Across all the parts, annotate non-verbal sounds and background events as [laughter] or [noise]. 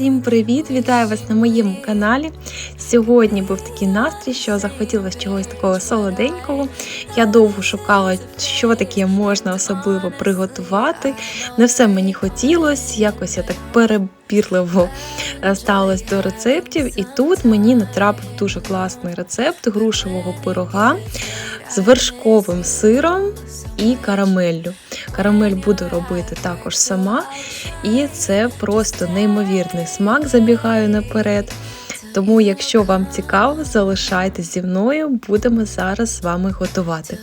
Всім привіт! Вітаю вас на моєму каналі. Сьогодні був такий настрій, що захотілося чогось такого солоденького. Я довго шукала, що таке можна особливо приготувати. Не все мені хотілося, якось я так перебірливо е, ставилась до рецептів. І тут мені натрапив дуже класний рецепт грушевого пирога з вершковим сиром і карамеллю. Карамель буду робити також сама, і це просто неймовірний смак. Забігаю наперед. Тому, якщо вам цікаво, залишайтесь зі мною, будемо зараз з вами готувати.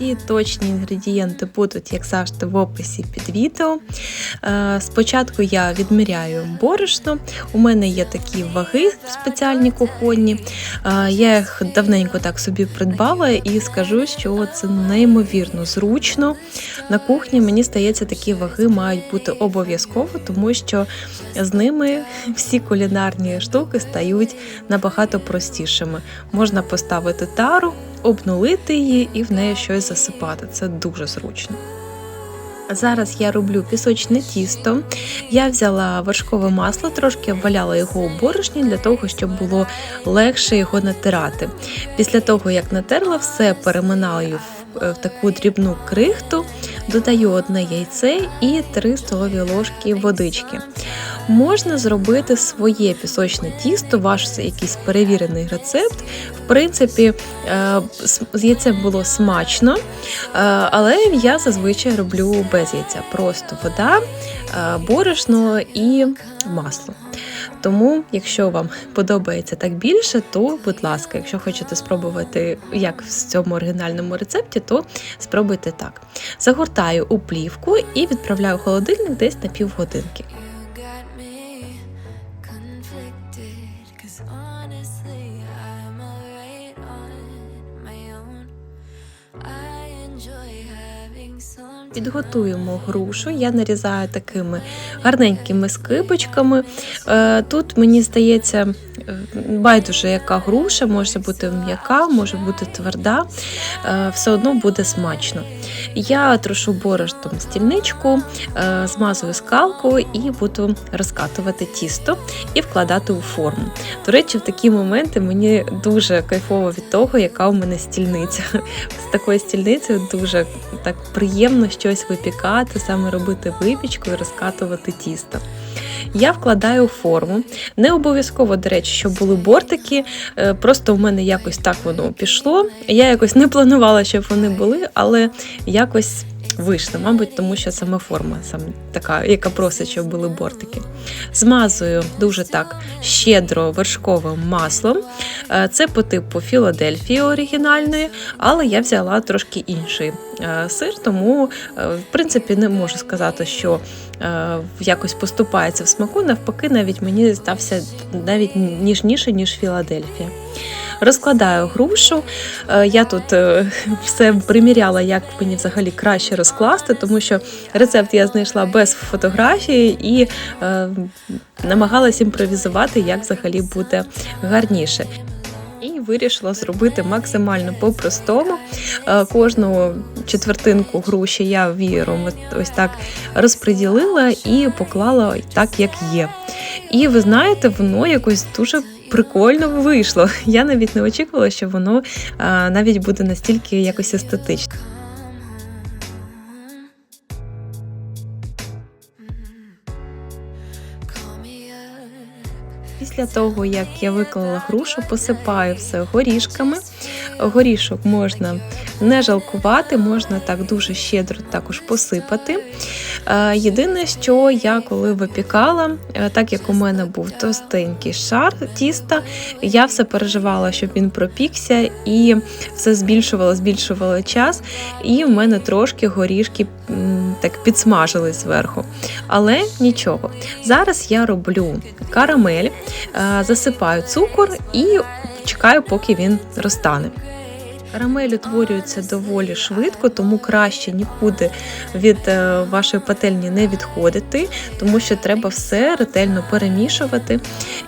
Всі точні інгредієнти будуть, як завжди, в описі під відео. Е, Спочатку я відміряю борошно. У мене є такі ваги спеціальні кухонні. Е, Я їх давненько так собі придбала і скажу, що це неймовірно зручно. На кухні мені здається, такі ваги мають бути обов'язково, тому що з ними всі кулінарні штуки стають набагато простішими. Можна поставити тару, обнулити її і в неї щось засипати. Це дуже зручно. Зараз я роблю пісочне тісто. Я взяла вершкове масло, трошки обваляла його у борошні для того, щоб було легше його натирати. Після того, як натерла, все переминаю в, в таку дрібну крихту, додаю одне яйце і 3 столові ложки водички. Можна зробити своє пісочне тісто, ваш якийсь перевірений рецепт. В принципі, е, з яйцем було смачно, е, але я зазвичай роблю без яйця. Просто вода, е, борошно і масло. Тому, якщо вам подобається так більше, то будь ласка, якщо хочете спробувати, як в цьому оригінальному рецепті, то спробуйте так. Загортаю у плівку і відправляю в холодильник десь на півгодинки. Підготуємо грушу. Я нарізаю такими гарненькими скибочками. Е, Тут мені здається, е, байдуже, яка груша, може бути м'яка, може бути тверда, Е, все одно буде смачно. Я трошу борошном стільничку, е, змазую скалку і буду розкатувати тісто і вкладати у форму. До речі, в такі моменти мені дуже кайфово від того, яка у мене стільниця. [laughs] З такою стільницею дуже так приємно щось випікати, саме робити випічку і розкатувати тісто. Я вкладаю форму. Не обов'язково, до речі, щоб були бортики. е, Просто в мене якось так воно пішло. Я якось не планувала, щоб вони були, але якось вийшло, мабуть, тому що саме форма саме така, яка просить, щоб були бортики. Змазую дуже так щедро вершковим маслом. Е, Це по типу Філадельфії оригінальної, але я взяла трошки інший е, сир, тому е, в принципі не можу сказати, що якось поступається в смаку. Навпаки, навіть мені стався навіть ніжніше, ніж Філадельфія. Розкладаю грушу. Е, Я тут е, [laughs] все приміряла, як мені взагалі краще розкласти, тому що рецепт я знайшла без фотографії і е, намагалась імпровізувати, як взагалі буде гарніше. І вирішила зробити максимально по-простому. Кожну четвертинку груші я вієром ось так розподілила і поклала так, як є. І ви знаєте, воно якось дуже прикольно вийшло. Я навіть не очікувала, що воно навіть буде настільки якось естетично. Після того, як я виклала грушу, посипаю все горішками. Горішок можна не жалкувати, можна так дуже щедро також посипати. Е, Єдине, що я коли випікала, е, так як у мене був товстенький шар тіста, я все переживала, щоб він пропікся, і все збільшувало, збільшувало час, і в мене трошки горішки так підсмажились зверху. Але нічого. Зараз я роблю карамель, засипаю цукор і чекаю, поки він розтане. Карамель утворюється доволі швидко, тому краще нікуди від е, вашої пательні не відходити, тому що треба все ретельно перемішувати.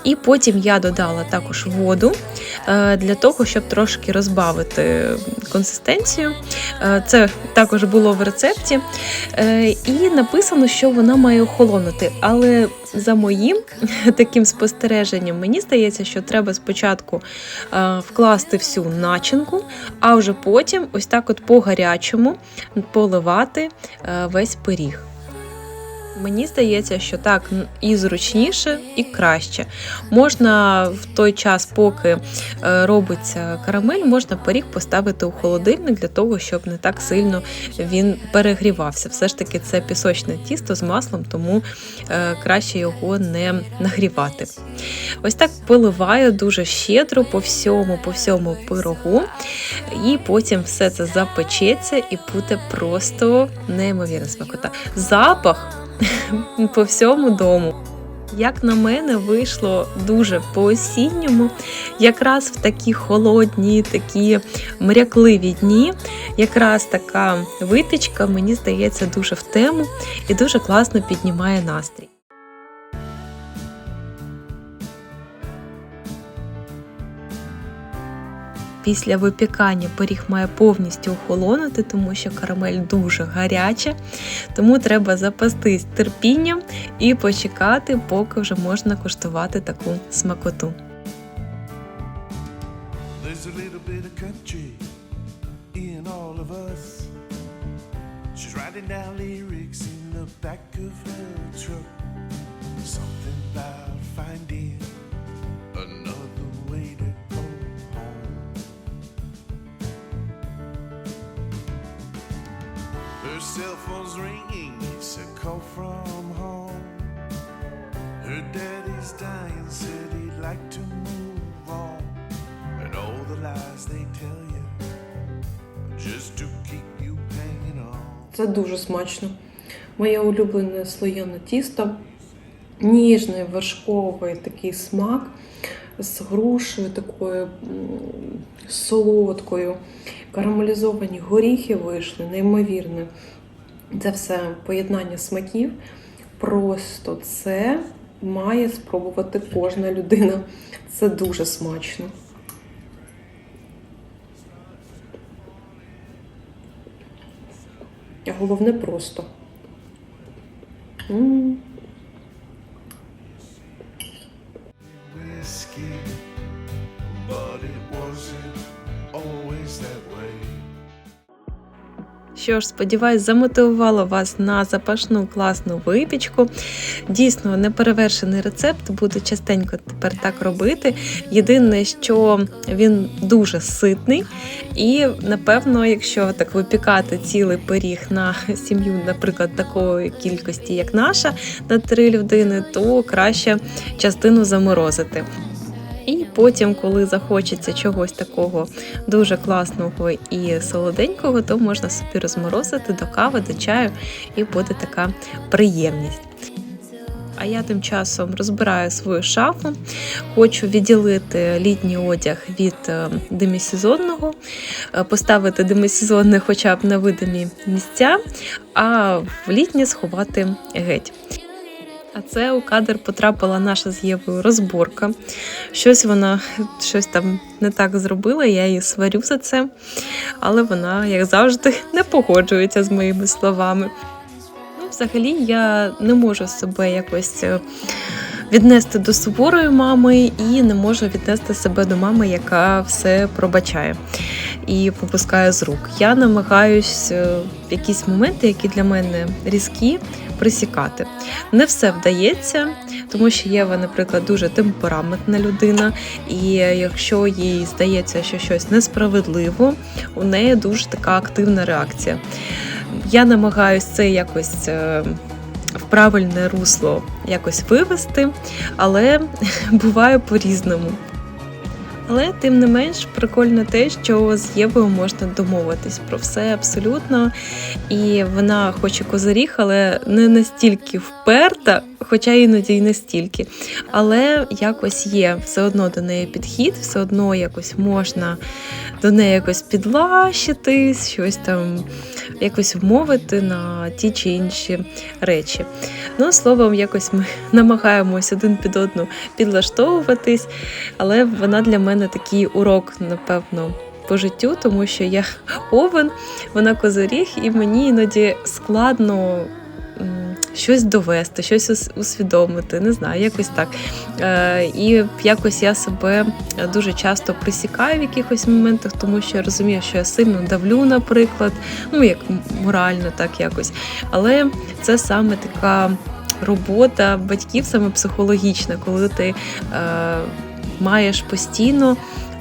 І потім я додала також воду е, для того, щоб трошки розбавити консистенцію. Е, Це також було в рецепті. І написано, що вона має охолонути. Але за моїм [laughs] таким спостереженням, мені здається, що треба спочатку вкласти всю начинку, а вже потім, ось так, от по гарячому, поливати е, весь пиріг. Мені здається, що так і зручніше, і краще. Можна в той час, поки е, робиться карамель, можна пиріг поставити у холодильник для того, щоб не так сильно він перегрівався. Все ж таки, це пісочне тісто з маслом, тому е, краще його не нагрівати. Ось так поливаю дуже щедро по всьому, по всьому пирогу, і потім все це запечеться і буде просто неймовірна смакота. Запах [laughs] по всьому дому. Як на мене, вийшло дуже по-осінньому, якраз в такі холодні, такі мрякливі дні, якраз така витичка, мені здається, дуже в тему і дуже класно піднімає настрій. Після випікання пиріг має повністю охолонути, тому що карамель дуже гаряча, тому треба запастись терпінням і почекати, поки вже можна куштувати таку смакоту. Back of her truck. Something about finding cell phone's ringing, it's a call from home. Her daddy's dying, said he'd like to move on. And all the lies they tell you just to keep you hanging on. Це дуже смачно. Моє улюблене слоєне тісто, ніжний вершковий такий смак з грушею такою солодкою. Карамелізовані горіхи вийшли, неймовірне. Це все поєднання смаків. Просто це має спробувати кожна людина. Це дуже смачно. Головне просто. м Whiskey, but Що ж, сподіваюсь, замотивувала вас на запашну класну випічку. Дійсно, неперевершений рецепт, буду частенько тепер так робити. Єдине, що він дуже ситний, і напевно, якщо так випікати цілий пиріг на сім'ю, наприклад, такої кількості, як наша, на три людини, то краще частину заморозити. І потім, коли захочеться чогось такого дуже класного і солоденького, то можна собі розморозити до кави, до чаю, і буде така приємність. А я тим часом розбираю свою шафу, хочу відділити літній одяг від е, демісезонного, е, поставити демісезонне хоча б на видимі місця, а в літнє сховати геть. А це у кадр потрапила наша з Євою розборка. Щось вона щось там не так зробила, я її сварю за це, але вона, як завжди, [laughs] не погоджується з моїми словами. Ну, взагалі, я не можу себе якось е, віднести до суворої мами і не можу віднести себе до мами, яка все пробачає і попускає з рук. Я намагаюсь е, якісь моменти, які для мене різкі, присікати. Не все вдається, тому що Єва, наприклад, дуже темпераментна людина, і якщо їй здається, що щось несправедливо, у неї дуже така активна реакція. Я намагаюсь це якось. Правильне русло якось вивести, але [laughs] буває по-різному. Але тим не менш прикольно те, що з Євою можна домовитись про все абсолютно. І вона хоче козиріг, але не настільки вперта, хоча іноді й настільки. Але якось є все одно до неї підхід, все одно якось можна до неї якось підлащитись, щось там якось вмовити на ті чи інші речі. Ну, словом, якось ми [laughs] намагаємось один під одну підлаштовуватись, але вона для мене такий урок, напевно. По життю, тому що я [laughs] овен, вона козиріг, і мені іноді складно щось довести, щось усвідомити, не знаю, якось так. Е, і якось я себе дуже часто присікаю в якихось моментах, тому що я розумію, що я сильно давлю, наприклад, ну як морально, так якось. Але це саме така робота батьків, саме психологічна, коли ти е, маєш постійно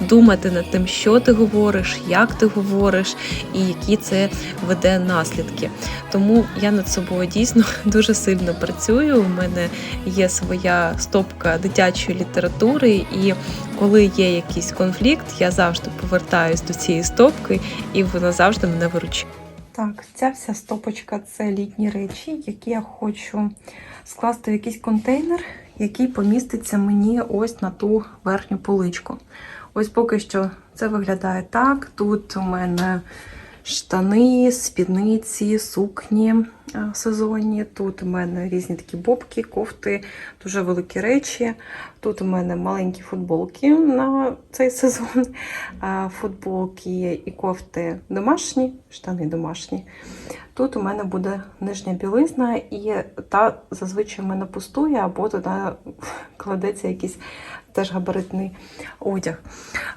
думати над тим, що ти говориш, як ти говориш, і які це веде наслідки. Тому я над собою дійсно [laughs] дуже сильно працюю. У мене є своя стопка дитячої літератури, і коли є якийсь конфлікт, я завжди повертаюсь до цієї стопки, і вона завжди мене виручає. Так, ця вся стопочка це літні речі, які я хочу скласти в якийсь контейнер, який поміститься мені ось на ту верхню поличку. Ось поки що це виглядає так. Тут у мене штани, спідниці, сукні е, сезонні. Тут у мене різні такі бобки, кофти, дуже великі речі. Тут у мене маленькі футболки на цей сезон. Футболки і кофти домашні, штани домашні. Тут у мене буде нижня білизна, і та зазвичай в мене пустує, або туди кладеться якийсь теж габаритний одяг.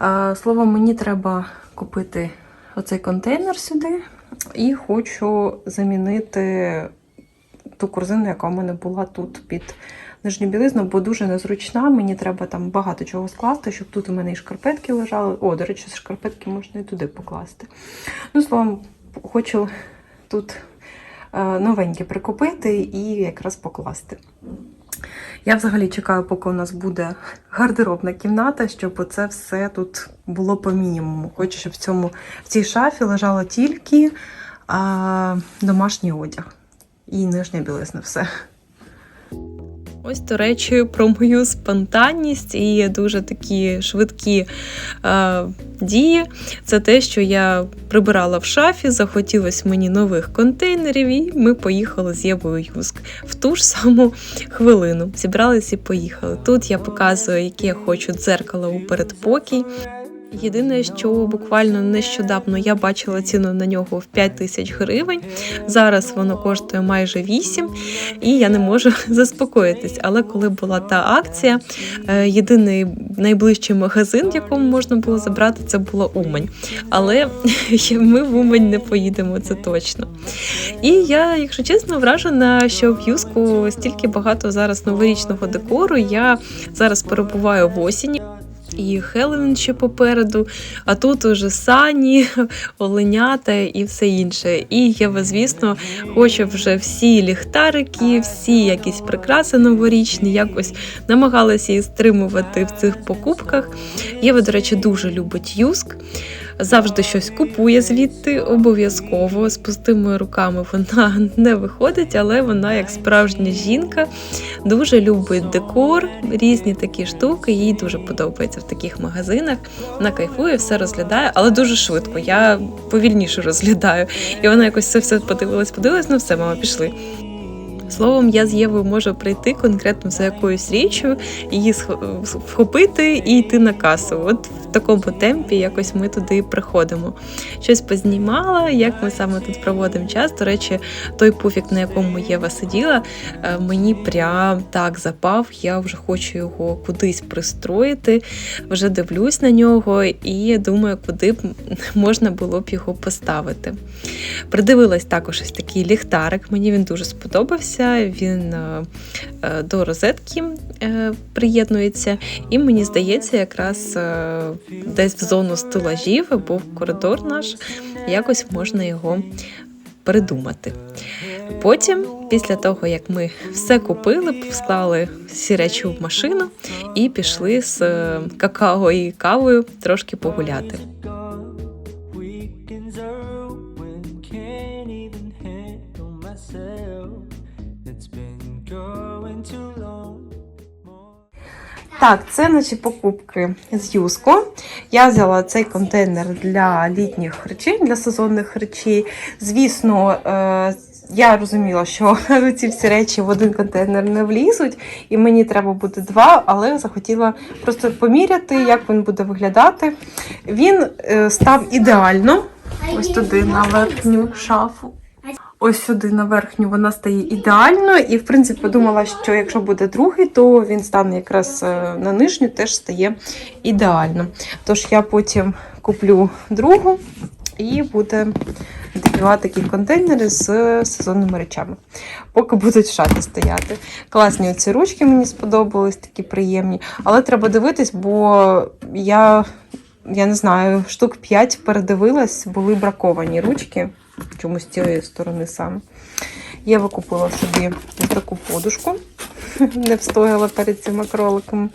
Е, Словом, мені треба купити оцей контейнер сюди, і хочу замінити ту корзину, яка у мене була тут під нижню білизну, бо дуже незручна. Мені треба там багато чого скласти, щоб тут у мене і шкарпетки лежали. О, до речі, шкарпетки можна і туди покласти. Ну, словом, хочу тут е, новеньке прикупити і якраз покласти. Я взагалі чекаю, поки у нас буде гардеробна кімната, щоб оце все тут було по мінімуму. Хочу, щоб в цьому в цій шафі лежало тільки а, домашній одяг і нижня білизна. Все. Ось, до речі, про мою спонтанність і дуже такі швидкі е, дії. Це те, що я прибирала в шафі, захотілось мені нових контейнерів, і ми поїхали з Євою Юск в ту ж саму хвилину. Зібралися і поїхали. Тут я показую, яке я хочу дзеркало у передпокій. Єдине, що буквально нещодавно я бачила ціну на нього в 5 тисяч гривень. Зараз воно коштує майже 8, і я не можу [laughs] заспокоїтись. Але коли була та акція, е, єдиний найближчий магазин, в якому можна було забрати, це була Умань. Але [laughs] ми в Умань не поїдемо, це точно. І я, якщо чесно, вражена, що в Юску стільки багато зараз новорічного декору. Я зараз перебуваю в осені. І Хеллоуін ще попереду, а тут уже сані, [laughs] оленята і все інше. І я, звісно, хочу вже всі ліхтарики, всі якісь прикраси новорічні, якось намагалася її стримувати в цих покупках. Єва, до речі, дуже любить юск. Завжди щось купує звідти, обов'язково з пустими руками вона [laughs] не виходить, але вона, як справжня жінка, дуже любить декор, різні такі штуки. Їй дуже подобається в таких магазинах. Вона кайфує, все розглядає, але дуже швидко. Я повільніше розглядаю. І вона якось це все подивилась, подивилась, ну все, мама, пішли. Словом, я з Євою можу прийти конкретно за якоюсь річчю, її вхопити і йти на касу. От в такому темпі якось ми туди приходимо. Щось познімала, як ми саме тут проводимо час. До речі, той пуфік, на якому Єва сиділа, е, мені прям так запав. Я вже хочу його кудись пристроїти, вже дивлюсь на нього і думаю, куди б можна було б його поставити. Придивилась також ось такий ліхтарик. Мені він дуже сподобався. Він е, е, до розетки е, приєднується, і мені здається, якраз десь в зону стелажів або в коридор наш якось можна його придумати. Потім після того, як ми все купили, склали всі речі в машину і пішли з какао і кавою трошки погуляти. Так, це наші покупки з Юско. Я взяла цей контейнер для літніх речей, для сезонних речей. Звісно, е, я розуміла, що [laughs] ці всі речі в один контейнер не влізуть, і мені треба буде два, але захотіла просто поміряти, як він буде виглядати. Він е, став ідеально. Ось туди на верхню шафу. Ось сюди на верхню вона стає ідеально, і в принципі подумала, що якщо буде другий, то він стане якраз е, на нижню, теж стає ідеально. Тож я потім куплю другу і буде два такі контейнери з сезонними речами. Поки будуть шафі стояти. Класні ці ручки мені сподобались, такі приємні. Але треба дивитись, бо я, я не знаю, штук 5 передивилась, були браковані ручки чомусь з цієї сторони саме. Єва купила собі таку подушку, [laughs] не встояла перед цими кроликами.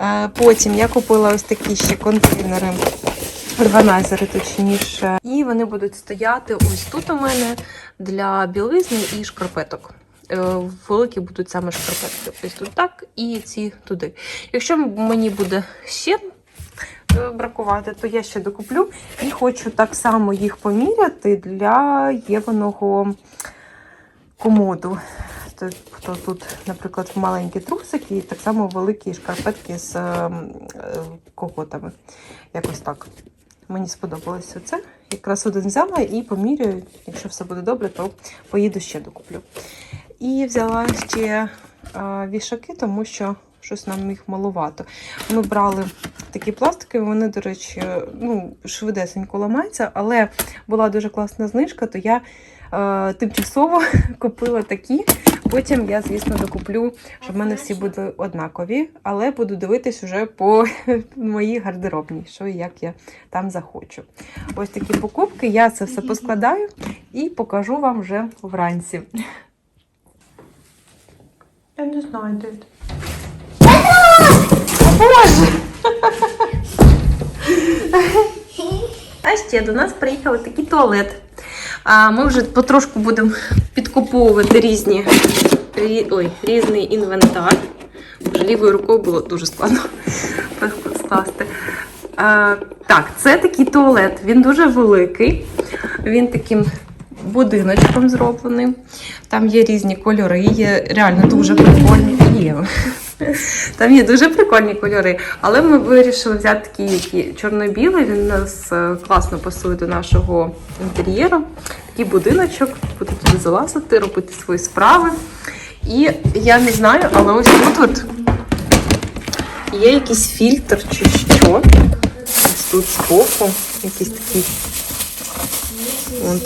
Е, Потім я купила ось такі ще контейнери, органайзери точніше. І вони будуть стояти ось тут у мене для білизни і шкарпеток. Е, Великі будуть саме шкарпетки. Ось тут так, і ці туди. Якщо мені буде ще бракувати, то я ще докуплю і хочу так само їх поміряти для Єваного комоду. Тобто тут, наприклад, маленькі трусики і так само великі шкарпетки з ем, е, коготами. Якось так. Мені сподобалося це. Якраз один взяла і поміряю. Якщо все буде добре, то поїду ще докуплю. І взяла ще е, вішаки, тому що щось нам їх малувато. Ми брали такі пластики, вони, до речі, ну, швидесенько ламаються, але була дуже класна знижка, то я е, тимчасово [laughs] купила такі. Потім я, звісно, докуплю, щоб в мене всі були однакові, але буду дивитись уже по [laughs] моїй гардеробній, що і як я там захочу. Ось такі покупки. Я це все поскладаю і покажу вам вже вранці. Я не знаю, де. Боже! А ще до нас приїхав такий туалет. А ми вже потрошку будемо підкуповувати різні, рі- ой, різний інвентар. Вже лівою рукою було дуже складно скласти. Так, це такий туалет. Він дуже великий. Він таким будиночком зроблений. Там є різні кольори, є реально дуже прикольні. Є. Там є дуже прикольні кольори, але ми вирішили взяти такий, який чорно-білий. Він нас е, класно пасує до нашого інтер'єру. Такий будиночок, буде туди залазити, робити свої справи. І я не знаю, але ось тут є якийсь фільтр чи що. Ось тут збоку якийсь такий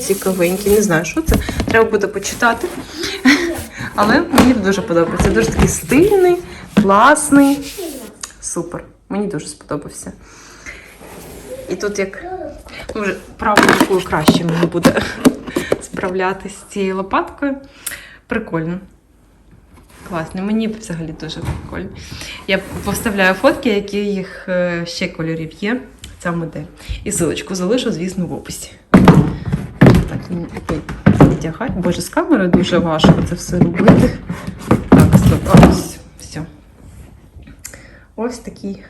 цікавенький. Не знаю, що це. Треба буде почитати. Але мені дуже подобається. Дуже такий стильний, класний. Супер. Мені дуже сподобався. І тут як ну, вже правою краще мені буде [laughs] справлятися з цією лопаткою. Прикольно. Класно, мені взагалі дуже прикольно. Я поставляю фотки, які їх е, ще кольорів є. Ця модель. І силочку залишу, звісно, в описі. Так, ні. Боже, з камери дуже важко це все робити. Так, стоп, ось, все. Ось такий.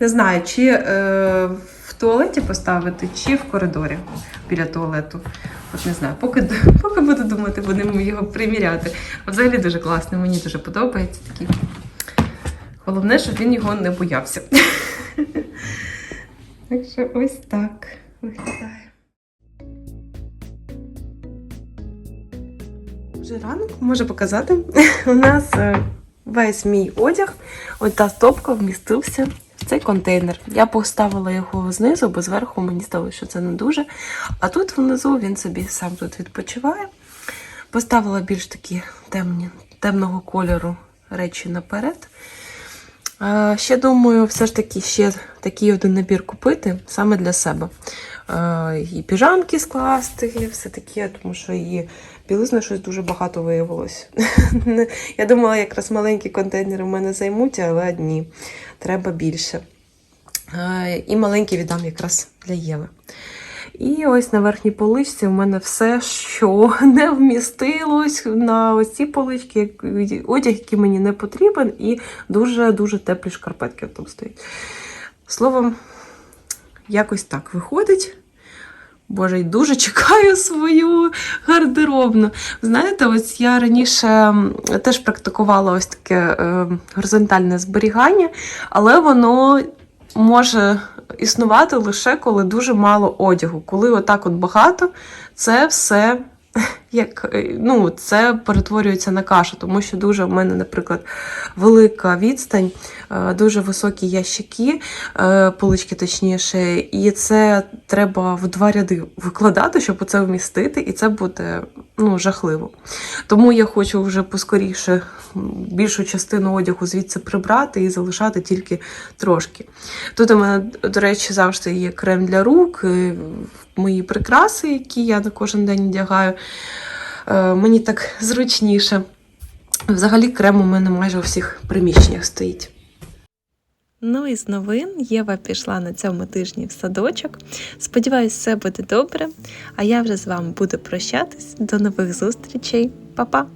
Не знаю, чи е, в туалеті поставити, чи в коридорі біля туалету. От не знаю, поки, поки буду думати, будемо його приміряти. А Взагалі дуже класний, мені дуже подобається такий. Головне, щоб він його не боявся. [laughs] Так що ось так виглядає. Вже ранок можу показати. [laughs] У нас е, весь мій одяг, ось та стопка вмістився в цей контейнер. Я поставила його знизу, бо зверху мені здалося, що це не дуже. А тут внизу він собі сам тут відпочиває. Поставила більш такі темні, темного кольору речі наперед. Ще думаю, все ж таки ще такий один набір купити саме для себе. І піжамки скласти, і все таке, тому що і білизни щось дуже багато виявилось. [laughs] Я думала, якраз маленькі контейнери в мене займуть, але ні, треба більше. І маленькі віддам якраз для Єви. І ось на верхній поличці у мене все, що [laughs] не вмістилось на ось ці полички, одяг, який мені не потрібен, і дуже-дуже теплі шкарпетки там стоять. Словом, якось так виходить. Боже, і дуже чекаю свою гардеробну. Знаєте, ось я раніше теж практикувала ось таке е, горизонтальне зберігання, але воно може існувати лише коли дуже мало одягу. Коли отак от багато, це все як е, ну, це перетворюється на кашу, тому що дуже в мене, наприклад, велика відстань, е, дуже високі ящики, е, полички точніше, і це треба в два ряди викладати, щоб це вмістити, і це буде ну, жахливо. Тому я хочу вже поскоріше більшу частину одягу звідси прибрати і залишати тільки трошки. Тут у мене, до речі, завжди є крем для рук, мої прикраси, які я на кожен день одягаю. Е, Мені так зручніше. Взагалі, крем у мене майже у всіх приміщеннях стоїть. Ну і з новин Єва пішла на цьому тижні в садочок. Сподіваюсь, все буде добре. А я вже з вами буду прощатись. До нових зустрічей. Па-па!